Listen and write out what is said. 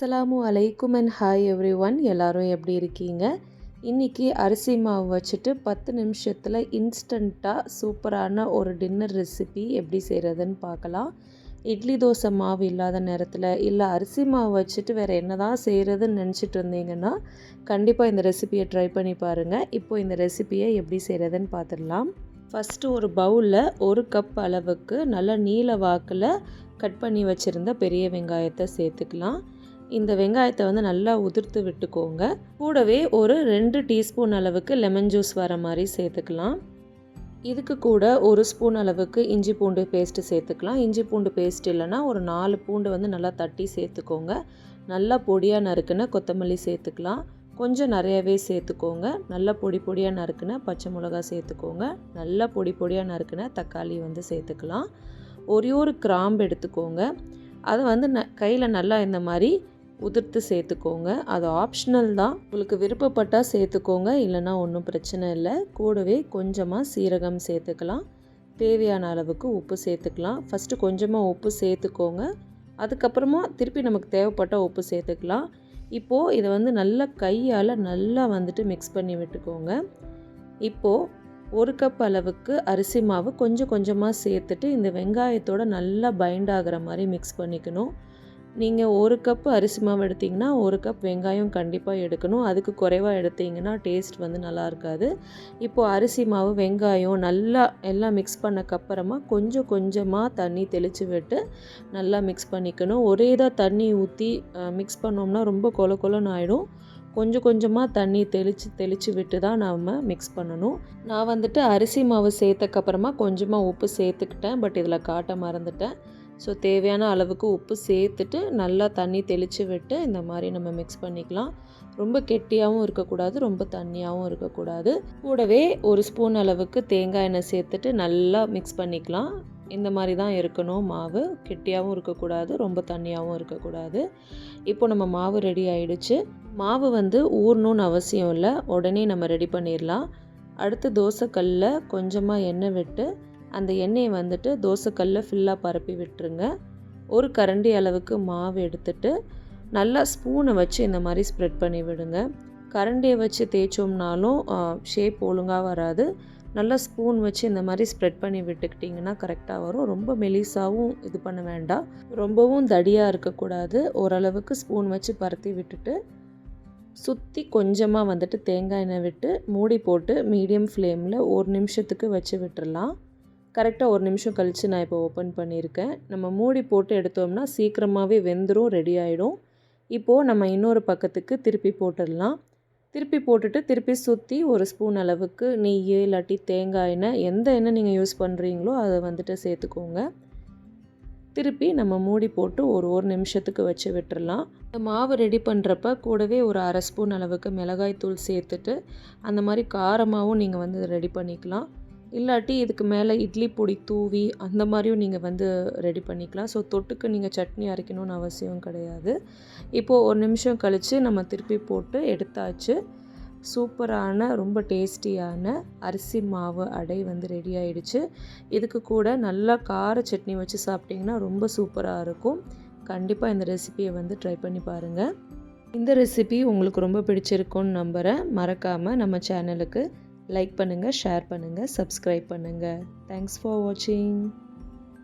அஸ்ஸலாமு அலைக்கும் and hi every one எல்லோரும் எப்படி இருக்கீங்க? இன்றைக்கி அரிசி மாவு வச்சுட்டு பத்து நிமிஷத்தில் இன்ஸ்டண்ட்டாக சூப்பரான ஒரு டின்னர் ரெசிபி எப்படி செய்கிறதுன்னு பார்க்கலாம். இட்லி தோசை மாவு இல்லாத நேரத்தில் இல்லை அரிசி மாவு வச்சுட்டு வேறு என்ன தான் செய்கிறதுன்னு நினச்சிட்டு இருந்தீங்கன்னா கண்டிப்பாக இந்த ரெசிபியை ட்ரை பண்ணி பாருங்கள் இப்போது இந்த ரெசிபியை எப்படி செய்கிறதுன்னு பார்த்துடலாம். ஃபஸ்ட்டு ஒரு பவுலில் ஒரு கப் அளவுக்கு நல்ல நீல வாக்கில் கட் பண்ணி வச்சுருந்த பெரிய வெங்காயத்தை சேர்த்துக்கலாம். இந்த வெங்காயத்தை வந்து நல்லா உதிர்த்து விட்டுக்கோங்க. கூடவே ஒரு ரெண்டு டீஸ்பூன் அளவுக்கு லெமன் ஜூஸ் வர மாதிரி சேர்த்துக்கலாம். இதுக்கு கூட ஒரு ஸ்பூன் அளவுக்கு இஞ்சி பூண்டு பேஸ்ட்டு சேர்த்துக்கலாம். இஞ்சி பூண்டு பேஸ்ட் இல்லைன்னா ஒரு நாலு பூண்டு வந்து நல்லா தட்டி சேர்த்துக்கோங்க. நல்லா பொடியாக நறுக்குன கொத்தமல்லி சேர்த்துக்கலாம். கொஞ்சம் நிறையவே சேர்த்துக்கோங்க. நல்லா பொடி பொடியாக நறுக்குன பச்சை மிளகா சேர்த்துக்கோங்க. நல்லா பொடி பொடியாக நறுக்குன தக்காளி வந்து சேர்த்துக்கலாம். ஒரே ஒரு கிராம்பு எடுத்துக்கோங்க. அதை வந்து ந கையில் நல்லா இந்த மாதிரி உதிர்த்து சேர்த்துக்கோங்க. அது ஆப்ஷனல் தான். உங்களுக்கு விருப்பப்பட்டால் சேர்த்துக்கோங்க. இல்லைன்னா ஒன்றும் பிரச்சனை இல்லை. கூடவே கொஞ்சமாக சீரகம் சேர்த்துக்கலாம். தேவையான அளவுக்கு உப்பு சேர்த்துக்கலாம். ஃபஸ்ட்டு கொஞ்சமாக உப்பு சேர்த்துக்கோங்க. அதுக்கப்புறமா திருப்பி நமக்கு தேவைப்பட்ட உப்பு சேர்த்துக்கலாம். இப்போது இதை வந்து நல்லா கையால் நல்லா வந்துட்டு மிக்ஸ் பண்ணி விட்டுக்கோங்க. இப்போது ஒரு கப் அளவுக்கு அரிசி மாவு கொஞ்சம் கொஞ்சமாக சேர்த்துட்டு இந்த வெங்காயத்தோட நல்லா பைண்ட் ஆகிற மாதிரி மிக்ஸ் பண்ணிக்கணும். நீங்கள் ஒரு கப் அரிசி மாவு எடுத்திங்கன்னா ஒரு கப் வெங்காயம் கண்டிப்பாக எடுக்கணும். அதுக்கு குறைவாக எடுத்திங்கன்னா டேஸ்ட் வந்து நல்லா இருக்காது. இப்போது அரிசி மாவு வெங்காயம் நல்லா எல்லாம் மிக்ஸ் பண்ணக்கப்புறமா கொஞ்சம் கொஞ்சமாக தண்ணி தெளித்து விட்டு நல்லா மிக்ஸ் பண்ணிக்கணும். ஒரே இதாக தண்ணி ஊற்றி மிக்ஸ் பண்ணோம்னா ரொம்ப கொல கொலன்னு ஆகிடும் கொஞ்சம் கொஞ்சமாக தண்ணி தெளித்து தெளித்து விட்டு தான் நாம் மிக்ஸ் பண்ணணும். நான் வந்துட்டு அரிசி மாவு சேர்த்தக்கப்புறமா கொஞ்சமாக உப்பு சேர்த்துக்கிட்டேன். பட் இதில் காட்ட மறந்துட்டேன். ஸோ தேவையான அளவுக்கு உப்பு சேர்த்துட்டு நல்லா தண்ணி தெளித்து விட்டு இந்த மாதிரி நம்ம மிக்ஸ் பண்ணிக்கலாம். ரொம்ப கெட்டியாகவும் இருக்கக்கூடாது ரொம்ப தண்ணியாகவும் இருக்கக்கூடாது. கூடவே ஒரு ஸ்பூன் அளவுக்கு தேங்காய் எண்ணெய் சேர்த்துட்டு நல்லா மிக்ஸ் பண்ணிக்கலாம். இந்த மாதிரி தான் இருக்கணும். மாவு கெட்டியாகவும் இருக்கக்கூடாது ரொம்ப தண்ணியாகவும் இருக்கக்கூடாது. இப்போ நம்ம மாவு ரெடி ஆயிடுச்சு. மாவு வந்து ஊறணும்னு அவசியம் இல்லை. உடனே நம்ம ரெடி பண்ணிடலாம். அடுத்து தோசைக்கல்லில் கொஞ்சமாக எண்ணெய் விட்டு அந்த எண்ணெயை வந்துட்டு தோசைக்கல்லில் ஃபுல்லாக பரப்பி விட்டுருங்க. ஒரு கரண்டி அளவுக்கு மாவு எடுத்துட்டு நல்லா ஸ்பூனை வச்சு இந்த மாதிரி ஸ்ப்ரெட் பண்ணி விடுங்க. கரண்டியை வச்சு தேய்ச்சோம்னாலும் ஷேப் ஒழுங்காக வராது. நல்லா ஸ்பூன் வச்சு இந்த மாதிரி ஸ்ப்ரெட் பண்ணி விட்டுக்கிட்டிங்கன்னா கரெக்டாக வரும். ரொம்ப மெலிசாகவும் இது பண்ண வேண்டாம். ரொம்பவும் தடியாக இருக்கக்கூடாது. ஓரளவுக்கு ஸ்பூன் வச்சு பரத்தி விட்டுட்டு சுற்றி கொஞ்சமாக வந்துட்டு தேங்காய் எண்ணெய் விட்டு மூடி போட்டு மீடியம் ஃப்ளேமில் ஒரு நிமிஷத்துக்கு வச்சு விட்டுடலாம் கரெக்டாக ஒரு நிமிஷம் கழித்து நான் இப்போ ஓப்பன் பண்ணியிருக்கேன். நம்ம மூடி போட்டு எடுத்தோம்னா சீக்கிரமாகவே வெந்துடும் ரெடி ஆகிடும் இப்போது நம்ம இன்னொரு பக்கத்துக்கு திருப்பி போட்டுடலாம். திருப்பி போட்டுட்டு திருப்பி சுற்றி ஒரு ஸ்பூன் அளவுக்கு நெய் இல்லாட்டி தேங்காய் எண்ணெய் எந்த எண்ணெய் நீங்கள் யூஸ் பண்ணுறீங்களோ அதை வந்துட்டு சேர்த்துக்கோங்க. திருப்பி நம்ம மூடி போட்டு ஒரு ஒரு நிமிஷத்துக்கு வச்சு விட்டுறலாம். இந்த மாவு ரெடி பண்ணுறப்ப கூடவே ஒரு அரை ஸ்பூன் அளவுக்கு மிளகாய் தூள் சேர்த்துட்டு அந்த மாதிரி காரமாகவும் நீங்கள் வந்து ரெடி பண்ணிக்கலாம். இல்லாட்டி இதுக்கு மேலே இட்லி பொடி தூவி அந்த மாதிரியும் நீங்கள் வந்து ரெடி பண்ணிக்கலாம். ஸோ தொட்டுக்கு நீங்கள் சட்னி அரைக்கணும்னு அவசியம் கிடையாது. இப்போது ஒரு நிமிஷம் கழித்து நம்ம திருப்பி போட்டு எடுத்தாச்சு. சூப்பரான ரொம்ப டேஸ்டியான அரிசி மாவு அடை வந்து ரெடி ஆயிடுச்சு. இதுக்கு கூட நல்லா கார சட்னி வச்சு சாப்பிட்டிங்கன்னா ரொம்ப சூப்பராக இருக்கும். கண்டிப்பாக இந்த ரெசிபியை வந்து ட்ரை பண்ணி பாருங்கள் இந்த ரெசிபி உங்களுக்கு ரொம்ப பிடிச்சிருக்கும்னு நம்புகிறேன் மறக்காமல் நம்ம சேனலுக்கு லைக் பண்ணுங்கள் ஷேர் பண்ணுங்கள் சப்ஸ்கிரைப் பண்ணுங்கள் தேங்க்ஸ் ஃபார் வாட்சிங்